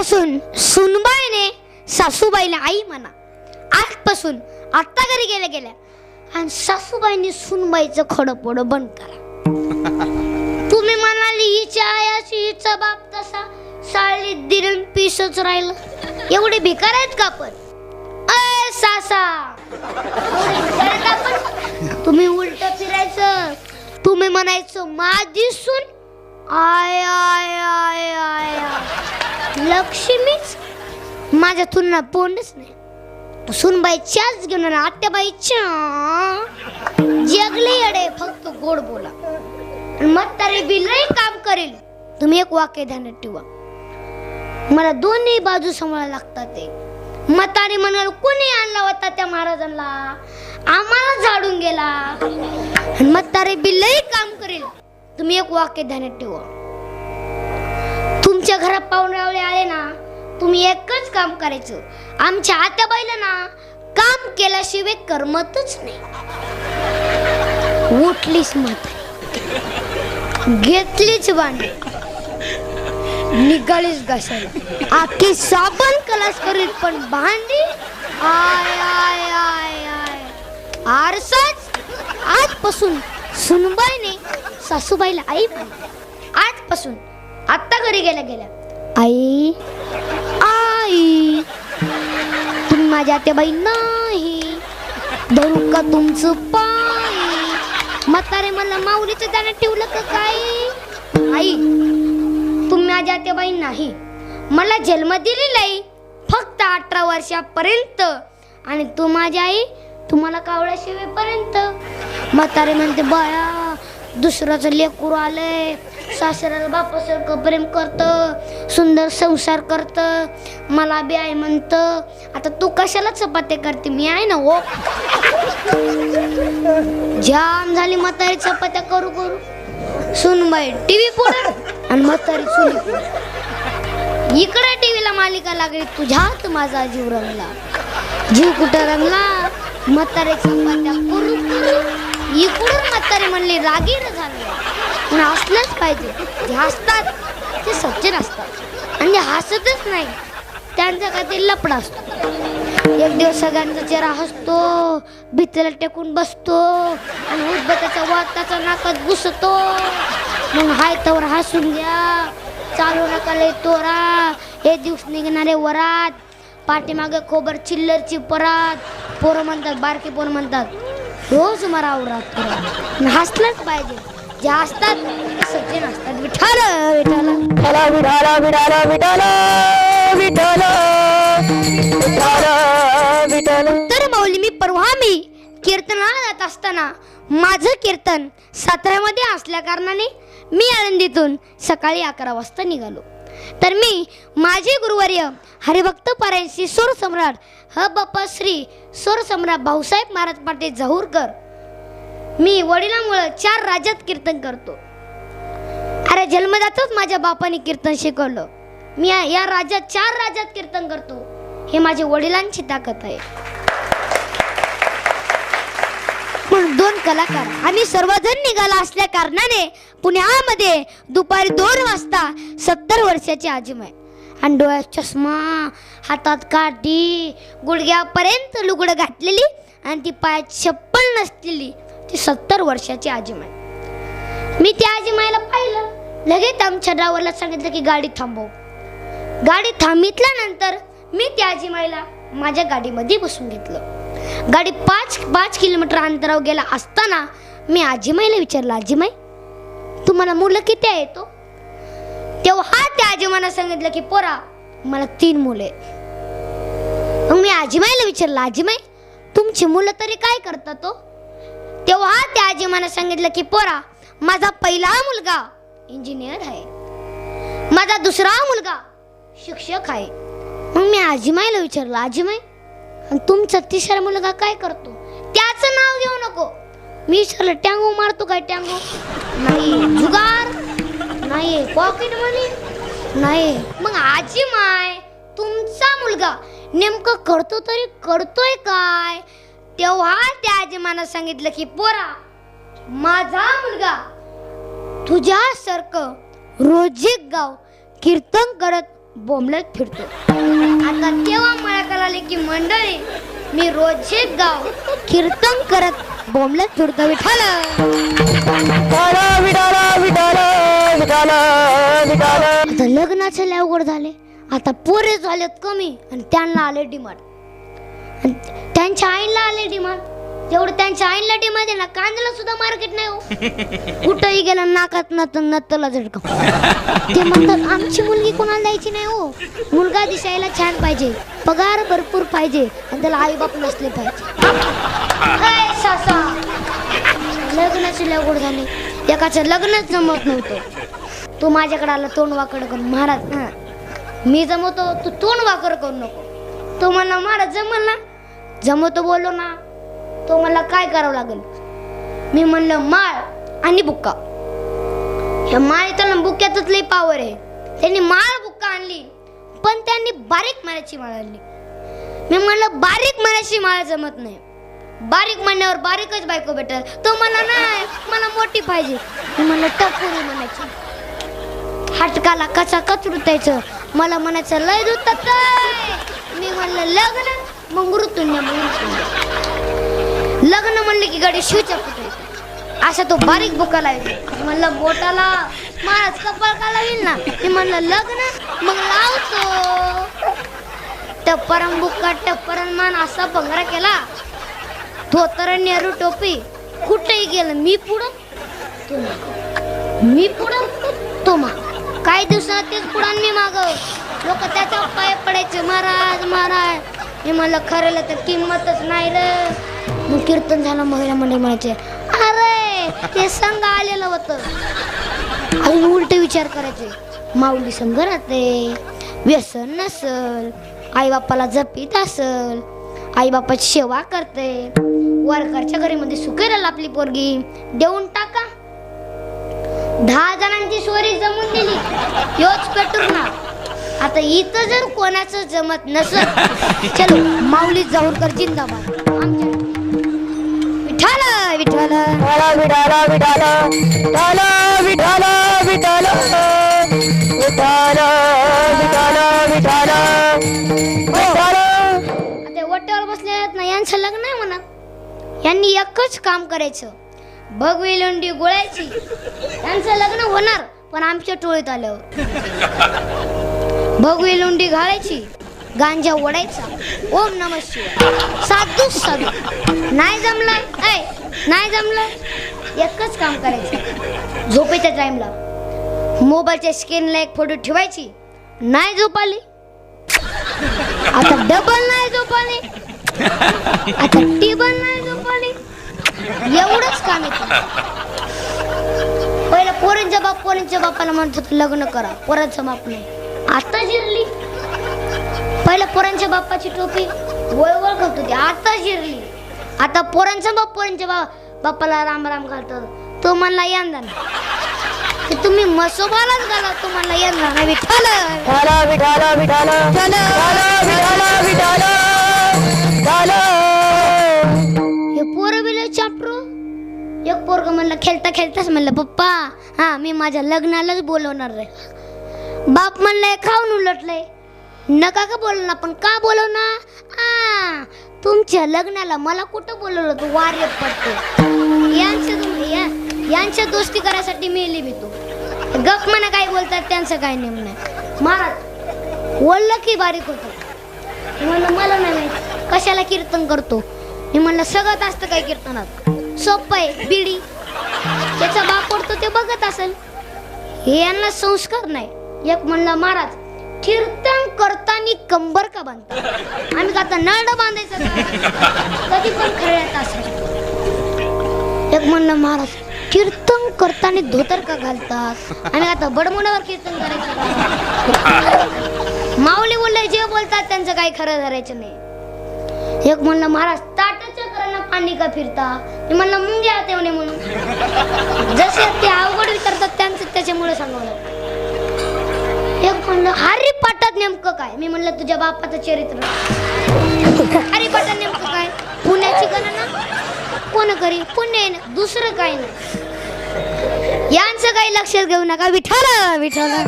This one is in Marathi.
आजपासून सुनबाईने सासूबाईला आई म्हणा आजपासून आत्ता घरी गेल्या गेल्या आणि सासूबाईने सुनबाईचं खडं पोडं बंद करा. तुम्ही म्हणाली हिच्या आयाची हिचा बाप तसा साळीत दिरण पिसच राहिलं. एवढे भिकार आहेत का पण अय सासा. एवढे भिकार आहेत आपण? तुम्ही उलट फिरायचं तुम्ही म्हणायचं माझी सून. आय आय आय आय आय. लक्ष्मीच माझ्या तुलना पोंडच नाही. सुनबाईच्याच घेऊन आट्याबाईच्या आत्याबाईच्या जगले अडे फक्त गोड बोला. आणि म्हातारे बिलही काम करेल. तुम्ही एक वाक्य ध्यानात ठेवा. मला दोन्ही बाजू सांभाळायला लागतात ते. मताने म्हणाल कोणी आणला होता त्या महाराजांना? आम्हाला झाडून गेला. मतारे म्हातारे काम करेल. तुम्ही एक वाक्य ध्यानात ठेवा. तुमच्या घरात पाहुणे आले ना तुम्ही एकच काम करायचं. आमच्या आत्याबाईला ना काम केल्याशिवाय करमतच नाही. उठलीच म्हातारी. घेतलीच भांडी निघालीच घासायला आखी साबण कलास करीत पण भांडी? आय आय आय आय. आरसाच? आजपासून सुनबाईने सासूबाईला आई आजपासून आत्ता घरी गेल्या गेल्या. आई. आई. तुम्ही माझ्या त्या बाई नाही. धरू का तुमचं पाय? म्हातारे मला माऊलीचं दाण्यात ठेवलं का काय? आई तुम्ही माझ्या त्या बाई नाही. मला जन्म दिलेला आहे. फक्त अठरा वर्षापर्यंत. आणि तू माझी आई तुम्हाला कावळ्या शिवेपर्यंत. म्हातारे म्हणते बाया दुसऱ्याचं लेकरू आलंय. सासऱ्याला बापासारखं प्रेम करतं सुंदर संसार करतं. मला बी आहे म्हणतं आता तू कशाला चपात्या करते? मी आहे ना हो. ओ जाम झाली म्हातारी चपात्या करू करू. सुनबाई टीव्ही पुढे. आणि म्हातारी चुली पुढे. इकडे टीव्हीला मालिका लागली तुझ्यात माझा जीव रंगला. जीव कुठं रंगला? म्हातारी चपात्या करू करू. इकडून म्हातारे म्हणले रागीर झाले. पण असलंच पाहिजे. जे हसतात ते सज्जन असतात आणि जे हसतच नाही त्यांचा काहीतरी लपडा असतो. एक दिवस सगळ्यांचा चेहरा हसतो भीतीला टेकून बसतो आणि उद्बताच्या वाताचा नाकात घुसतो. मग हाय तवर हसून घ्या चालू नका लय तोरा हे दिवस निघणारे वरात. पाठीमागे खोबर चिल्लरची परात. पोरं म्हणतात बारके पोरं म्हणतात रोज मला आवरात तुला हसलंच पाहिजे. जे असतात ते सज्जन असतात. विठाल विठाल विठाला विठाला विठाला विठाला विठाला तर माऊली मी परवा मी कीर्तनाला जात असताना माझं कीर्तन साताऱ्यामध्ये असल्या कारणाने मी आळंदीतून सकाळी अकरा वाजता निघालो. तर मी माझे गुरुवर्य हरिभक्त पारायणशी सोर सम्राट ह बाप्पा श्री सोर सम्राट भाऊसाहेब महाराज पाटील जहूरकर. मी वडिलांमुळं चार राज्यात कीर्तन करतो. अरे जन्मदातच माझ्या बापाने कीर्तन शिकवलं. मी या- या राज्यात चार राज्यात कीर्तन करतो. हे माझ्या वडिलांची ताकद आहे. म्हणून दोन कलाकार आम्ही सर्वजण निघाला असल्या कारणाने पुण्यामध्ये दुपारी दोन वाजता सत्तर वर्षाची आजीमाय. आणि डोळ्यात चष्मा हातात काठी गुडघ्यापर्यंत लुगडं घातलेली आणि ती पायात चप्पल नसलेली ती सत्तर वर्षाची आजीमाय. मी त्या आजीमायला पाहिलं. लगेच आमच्या ड्रायव्हरला सांगितलं की गाडी थांबव. गाडी थांबितल्यानंतर मी त्या आजीमायला माझ्या गाडीमध्ये बसून घेतलं. गाडी पाच पाच किलोमीटर अंतरावर गेला असताना मी आजीमाईला विचारलं आजीमाई तुम्हाला मुलं किती आहे तो? तेव्हा त्या आजीमानं सांगितलं की पोरा मला तीन मुले मग मी आजीमाईला विचारलं आजीमाई तुमची मुलं तरी काय करतात तो? तेव्हा त्या आजीमानं सांगितलं की पोरा माझा पहिला मुलगा इंजिनियर आहे. माझा दुसरा मुलगा शिक्षक आहे. मग मी आजीमाईला विचारलं आजीमाई आणि तुमचा तिसरा मुलगा काय करतो? त्याचं नाव घेऊ नको. मी विचारलं टँगो मारतो काय टँगो? नाही जुगार नाही पॉकेट मनी नाही. मग आजी माय तुमचा मुलगा नेमकं करतो तरी करतोय काय? तेव्हा त्या आजीमानं सांगितलं की पोरा माझा मुलगा तुझ्यासारखं रोजी गाव कीर्तन करत बोंबलत फिरतो. आता तेव्हा मला कळाले की मंडळी मी रोज एक गाव कीर्तन करत बोंबलत फिरतो विठाल आता लग्नाचे लय अवघड झाले. आता पोरे झालेत कमी आणि त्यांना आले डिमांड. त्यांच्या आईला आले डिमांड. जेवढं त्यांच्या आईला डिमांड आहे ना कांद्याला सुद्धा मार्केट नाही हो. कुठंही गेलं नाकात नत नत्तला झटका. ते म्हणतात आमची मुलगी कोणाला द्यायची नाही हो. मुलगा दिसायला छान पाहिजे पगार भरपूर पाहिजे आणि त्याला आई बाप नसले पाहिजे. सासा. लग्नाची लगोड झाली. एकाचं लग्नच जमत नव्हतं. तू माझ्याकडे आला तोंड वाकड करून महाराज मी जमवतो तू तोंड वाकड करू नको. तो म्हणला महाराज जमल ना. जमवतो बोललो ना. तो मला काय करावं लागेल? मी म्हणलं माळ आणि बुक्का. ह्या माळीतला बुक्क्यातच लई पावर आहे. त्यांनी माळ बुक्का आणली पण त्यांनी बारीक माळ्याची माळ आणली. मी म्हणलं बारीक माळ्याची माळ जमत नाही. बारीक म्हणण्यावर बारीकच बायको भेटल. तो मला नाही मला मोठी पाहिजे. मी म्हणलं टपोरी म्हणायची. हटकाला कचा कचरुतायचं मला म्हणायचं लय दुतात मी म्हणलं लग्न? मग ऋतुन्य म्हणून लग्न म्हणलं की गडे शिवच्या पुतळी असा तो बारीक बुका लावायचा म्हणलं बोटाला महाराज कपाळ का लावील ना? मी म्हणलं लग्न? मग लावतो. टप्परन बुक्का टप्परन मान असा भंगरा केला. धोतर नेहरू टोपी कुठेही गेलं. मी पुढं तो मी पुढं तो माग. काही दिवसात तेच पुढं मी माग. लोक त्याच्या पाय पडायचे महाराज महाराज. हे म्हणलं खरं तर किंमतच नाही रे. मग कीर्तन झालं महिला मंडळी म्हणायचे अरे ते संघ आलेलं होतं. अजून उलट विचार करायचे. माऊली संघ राहते व्यसन नसल आई बापाला जपीत असल आई बापाची सेवा करते. वरकरच्या घरी मध्ये सुखेल आपली पोरगी. देऊन टाका. दहा जणांची सोरी जमून दिली योच पेटूर ना आता इथं जर कोणाचं जमत नसत चलो माऊली जाऊरकर जिंदाबाद. आमच्या विठ्ठल. विठाल विठाल विठाल. विठाल विठाल विठाल. विठाल. ते वट्यावर बसले आहेत ना यांचं लग्न आहे म्हणा. यांनी एकच काम करायचं. भगवी लोंडी गोळायची. यांचं लग्न होणार पण आमच्या टोळीत आल्यावर. भगवी लोंडी घालायची गांजा ओढायचा. ओम नम शिवाय. साधू साधू नाही जमलाय ऐ नाही जमलं? एकच काम करायचं. झोपेच्या टाइमला मोबाईलच्या स्क्रीनला एक फोटो ठेवायची. नाही झोप आली आता डबल नाही झोपाली. आता टेबल नाही झोपाली. एवढंच काम येतं पहिलं पोरींच्या बाप पोरींच्या बापाला म्हणत होत लग्न करा. पोरांचा बाप नाही. आता जिरली. पहिल्या पोरांच्या बापाची टोपी वळवळ करत होती. आता जिरली. आता पोरांचा बाप पोरांच्या बा बापाला राम राम घालतात. तो म्हणला यंदा ते तुम्ही मसोबालाच घाला तो म्हणला यंदा विठ्ठल. विठाला विठाला विठाला विठाला विठाला विठाला हे पोरं बिले चापरो. एक पोरग म्हणलं खेळता खेळताच म्हणलं पप्पा हा मी माझ्या लग्नालाच बोलवणार रे बाप म्हणलंय खाऊन उलटलंय. नका का बोलवणार पण का बोलवणार? आ तुमच्या लग्नाला मला कुठं बोलवलं तू वारे पडतो यांच्या दो- या- यांच्या दोस्ती करायसाठी मेली मी तू. गप म्हणा काय बोलतात त्यांचं काय नेम नाही महाराज बोललं की बारीक होतं. म्हणलं मला नाही माहीत. कशाला कीर्तन करतो? मी म्हणलं सगळं असतं काय कीर्तनात? सोपं आहे बिडी. त्याचा बाप पडतो ते बघत असेल. हे यांना संस्कार नाही. एक म्हणलं महाराज कीर्तन करताना कंबर का बांधता आम्ही का आता नळ बांधायचं कधी पण खेळत असेल. एक म्हणलं महाराज कीर्तन करताना धोतर का घालतात आम्ही आता बडमुनावर कीर्तन करायचं माऊली बोलले जे बोलतात त्यांचं काही खरं धरायचं नाही. एक म्हणलं महाराज ताटाच्या करांना पाणी का फिरता? मी म्हणलं मुंग्या तेवणे म्हणून. जसे ते अवघड विचारतात त्यांचं त्याच्यामुळे सांगावं लागतं. एक म्हणलं अरे नेमकं काय? मी म्हणलं तुझ्या बापाचं चरित्र. अरे पाठात नेमकं काय? पुण्याची गणना? कोण करी? पुण्य ना? दुसरं काय नाही. यांचं काही लक्षात घेऊ नका. विठाला विठाला